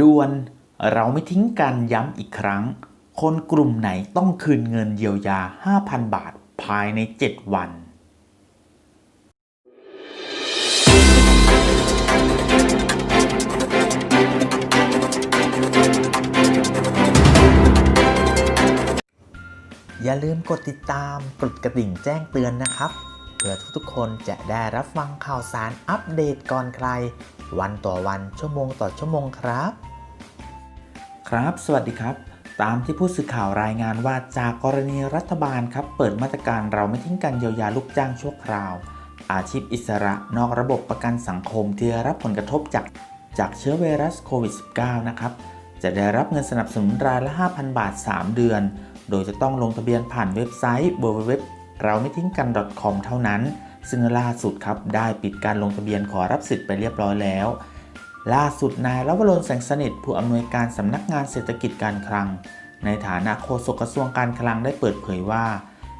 ด่วนเราไม่ทิ้งกันย้ำอีกครั้ง คนกลุ่มไหนต้องคืนเงินเยียวยา 5,000 บาทภายใน 7 วันอย่าลืมกดติดตาม กดกระดิ่งแจ้งเตือนนะครับ เพื่อทุกๆคนจะได้รับฟังข่าวสารอัปเดตก่อนใคร วันต่อวันชั่วโมงต่อชั่วโมงครับ ครับ สวัสดีครับ ตามที่ผู้สื่อข่าวรายงานว่าจากกรณีรัฐบาลครับ เปิดมาตรการเราไม่ทิ้งกันเยียวยาลูกจ้างชั่วคราว อาชีพอิสระนอกระบบประกันสังคมที่รับผลกระทบจากจากเชื้อไวรัสโควิด -19 นะครับ จะได้รับเงินสนับสนุนรายละ 5,000 บาท 3 เดือน โดยจะต้องลงทะเบียนผ่านเว็บไซต์ www เราไม่ทิ้งกัน .com เท่านั้น ซึ่งล่าสุดครับได้ปิดการลงทะเบียนขอรับสิทธิ์ไปเรียบร้อยแล้ว ล่าสุดนายลวรนแสงสนิทผู้อำนวยการสำนักงานเศรษฐกิจการคลัง ในฐานะโฆษกกระทรวงการคลังได้เปิดเผยว่า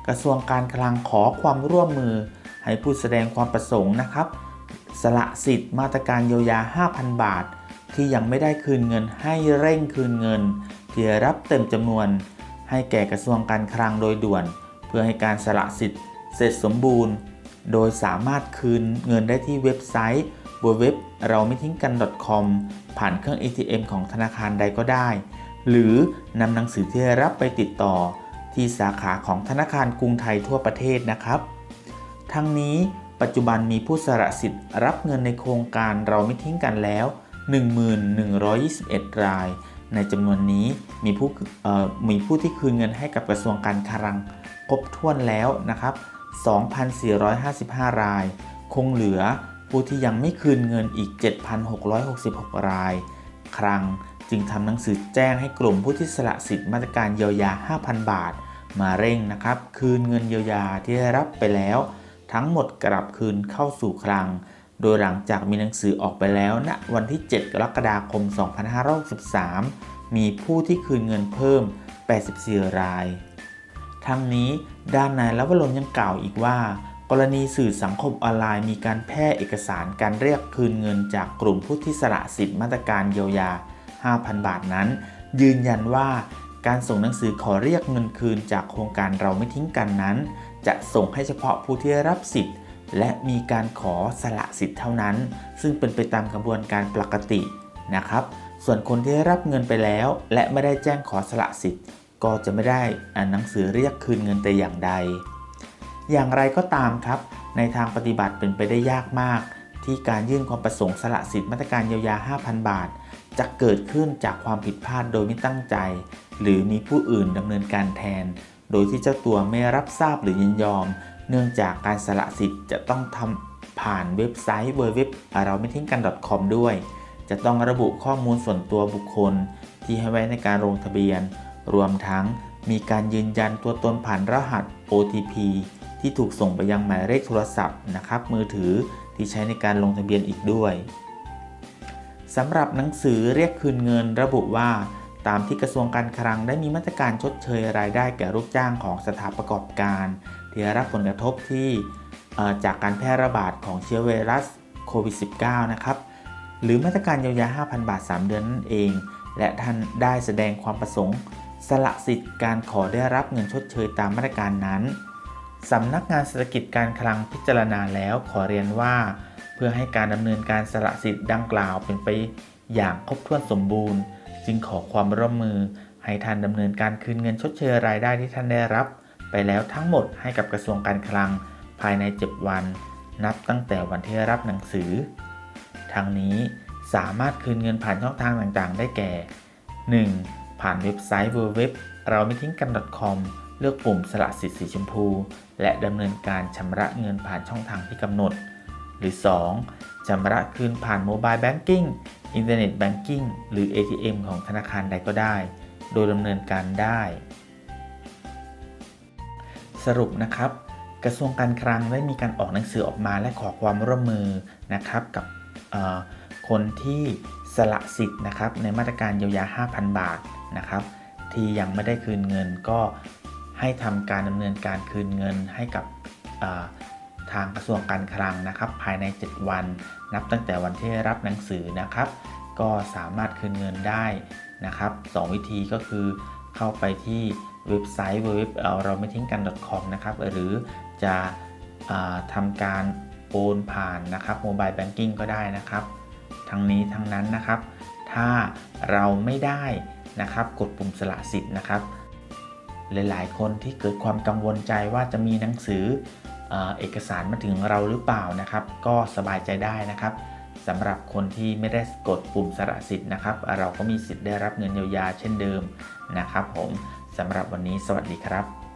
กระทรวงการคลังขอความร่วมมือ ให้ผู้แสดงความประสงค์นะครับ สละสิทธิ์มาตรการเยียวยา 5,000 บาท ที่ยังไม่ได้คืนเงินให้เร่งคืนเงินที่รับเต็มจำนวน ให้แก่กระทรวงการคลังโดยด่วน เพื่อให้การสละสิทธิ์เสร็จสมบูรณ์ โดยสามารถคืนเงินได้ที่เว็บไซต์บนเว็บเราไม่ทิ้งกัน .com ผ่านเครื่อง ATM ของธนาคารใดก็ได้ หรือนำหนังสือที่ได้รับไปติดต่อ ที่สาขาของธนาคารกรุงไทยทั่วประเทศนะครับ ทั้งนี้ปัจจุบันมีผู้สละสิทธิ์รับเงินในโครงการเราไม่ทิ้งกันแล้ว 1121 ราย ในจำนวนนี้มีผู้มีผู้ที่คืนเงินให้กับกระทรวงการคลังครบถ้วนแล้วนะครับ 2,455 ราย คงเหลือผู้ที่ยังไม่คืนเงินอีก 7,666 ราย ครั้งจึงทำหนังสือแจ้งให้กลุ่มผู้ที่สละสิทธิ์มาตรการเยียวยา 5,000 บาท มาเร่งนะครับ คืนเงินเยียวยาที่ได้รับไปแล้ว ทั้งหมดกลับคืนเข้าสู่คลัง โดยหลังจากมีหนังสือออกไปแล้วณนะวันที่ 7 กรกฎาคม 2563 มีผู้ที่คืนเงินเพิ่ม 84 ราย ทั้งนี้ด้านนายลวรนยังกล่าวอีกว่า กรณีสื่อสังคมออนไลน์มีการแพร่เอกสารการเรียกคืนเงินจากกลุ่มผู้ที่สละสิทธิ์มาตรการเยียวยา 5,000 บาทนั้น ยืนยันว่าการส่งหนังสือขอเรียกเงินคืนจากโครงการเราไม่ทิ้งกันนั้น จะส่งให้เฉพาะผู้ที่รับสิทธิ์ และมีการขอสละสิทธิ์เท่านั้น ซึ่งเป็นไปตามกระบวนการปกตินะครับ ส่วนคนที่ได้รับเงินไปแล้ว และไม่ได้แจ้งขอสละสิทธิ์ ก็จะไม่ได้อ่านหนังสือเรียกคืนเงินแต่อย่างใด อย่างไรก็ตามครับ ในทางปฏิบัติเป็นไปได้ยากมาก ที่การยื่นความประสงค์สละสิทธิ์มาตรการเยียวยา 5,000 บาท จะเกิดขึ้นจากความผิดพลาดโดยไม่ตั้งใจ หรือมีผู้อื่นดำเนินการแทน โดยที่เจ้าตัวไม่รับทราบหรือยินยอม เนื่องจากการสละสิทธิ์จะต้องทำผ่านเว็บไซต์ www เราไม่ทิ้งกัน .com ด้วย จะต้องระบุข้อมูลส่วนตัวบุคคล ที่ให้ไว้ในการลงทะเบียน รวมทั้งมีการยืนยันตัวตนผ่านรหัส OTP ที่ถูกส่งไปยังหมายเลขโทรศัพท์นะครับมือถือที่ใช้ในการลงทะเบียนอีกด้วยสำหรับหนังสือเรียกคืนเงินระบุว่า ตามที่กระทรวงการคลังได้มีมาตรการชดเชยรายได้แก่ลูกจ้างของสถานประกอบการที่ได้รับผลกระทบที่จากการแพร่ระบาดของเชื้อไวรัสโควิด -19 นะครับหรือมาตรการเยียวยา 5,000 บาท 3 เดือนนั่นเอง และท่านได้แสดงความประสงค์ สละสิทธิ์การขอได้รับเงินชดเชยตามมาตรการนั้นสำนักงานเศรษฐกิจการคลังพิจารณาแล้วขอเรียนว่า เพื่อให้การดำเนินการสละสิทธิ์ดังกล่าวเป็นไปอย่างครบถ้วนสมบูรณ์ จึงขอความร่วมมือ ให้ท่านดำเนินการคืนเงินชดเชยรายได้ที่ท่านได้รับ ไปแล้วทั้งหมดให้กับกระทรวงการคลัง ภายใน 7 วัน นับตั้งแต่วันที่รับหนังสือ ทั้งนี้สามารถคืนเงินผ่านช่องทางต่างๆ ได้แก่ 1. ผ่านเว็บไซต์ www เราไม่ทิ้งกัน .com เลือกปุ่มสละสิทธิ์สีชมพู และดำเนินการชำระเงินผ่านช่องทางที่กำหนด หรือ 2. ชำระคืนผ่านโมบายแบงกิ้งอินเทอร์เน็ตแบงกิ้งหรือ ATM ของธนาคารใดก็ได้ โดยดำเนินการได้ สรุปนะครับ กระทรวงการคลังได้มีการออกหนังสือออกมาและขอความร่วมมือนะครับกับคนที่สละสิทธิ์นะครับในมาตรการเยียวยา 5,000 บาท นะครับ ที่ยังไม่ได้คืนเงินก็ให้ทำการดำเนินการคืนเงินให้กับทางกระทรวงการคลังนะครับ ภายใน 7 วัน นับตั้งแต่วันที่รับหนังสือนะครับ ก็สามารถคืนเงินได้นะครับสองวิธีก็คือเข้าไปที่เว็บไซต์ www เราไม่ทิ้งกัน .com นะครับ หรือจะอ่าทำการโอนผ่านนะครับโมบายแบงกิ้งก็ได้นะครับ ทั้งนี้ทั้งนั้นนะครับ ถ้าเราไม่ได้ นะครับ กดปุ่มสละสิทธิ์นะครับ หลายๆ คนที่เกิดความกังวลใจว่าจะมีหนังสือเออเอกสารมาถึงเราหรือเปล่านะครับ ก็สบายใจได้นะครับสำหรับคนที่ไม่ได้กดปุ่มสละสิทธิ์นะครับ เราก็มีสิทธิ์ได้รับเงินเยียวยาเช่นเดิมนะครับ ผมสำหรับวันนี้สวัสดีครับ